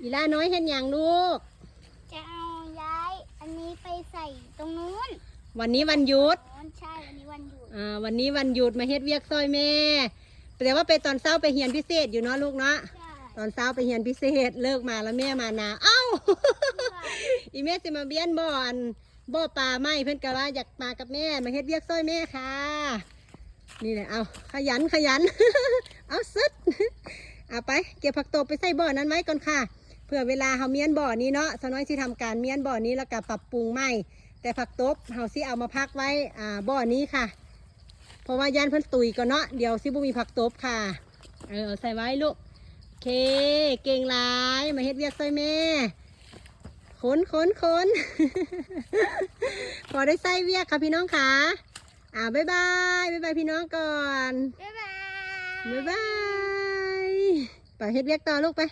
อีล่าน้อยเห็นอย่างลูก จะเอาย้าย อันนี้ไปใส่ตรงนู้นวันนี้วันหยุดอ๋อใช่ วันนี้วันหยุดอ่า วันนี้วันหยุดมาเฮ็ดเวียกซอยแม่ แต่ว่าไปตอนเช้าไปเฮียนพิเศษอยู่เนาะลูกเนาะ ใช่ตอนเช้าไปเฮียนพิเศษเลิกมาแล้วแม่มานา เอ้า อีแม่สิมาเบี้ยนบ่อนบ่อปลาไหมเพิ่นก็ว่าอยากมากับแม่มาเฮ็ดเวียกซอยแม่ค่ะ นี่แหละเอาขยันขยัน เอาสุดเอาไป เก็บผักตบไปใส่บ่อนั้นไว้ก่อนค่ะเพื่อเวลาเฮาเมียนบ่อนี้เนาะสน้อยสิทำการเมียนบ่อนี้แล้วก็ปรับปรุงใหม่ แต่ผักตบเฮาสิเอามาพักไว้อ่าบ่อนี้ค่ะ เพราะว่าย่านเพิ่นตุยก่อนเนาะเดี๋ยวสิบ่มีผักตบค่ะ เออเอาใส่ไว้ลูกโอเค เก่งหลายมาเฮ็ดเวียกซอยแม่ขนขนขนพอได้ใส่เวียกค่ะพี่น้องค่ะอ่าบ๊ายบายบ๊ายบายพี่น้องก่อนบ๊ายบายบ๊ายบายไปเฮ็ดเวียกต่อลูกไป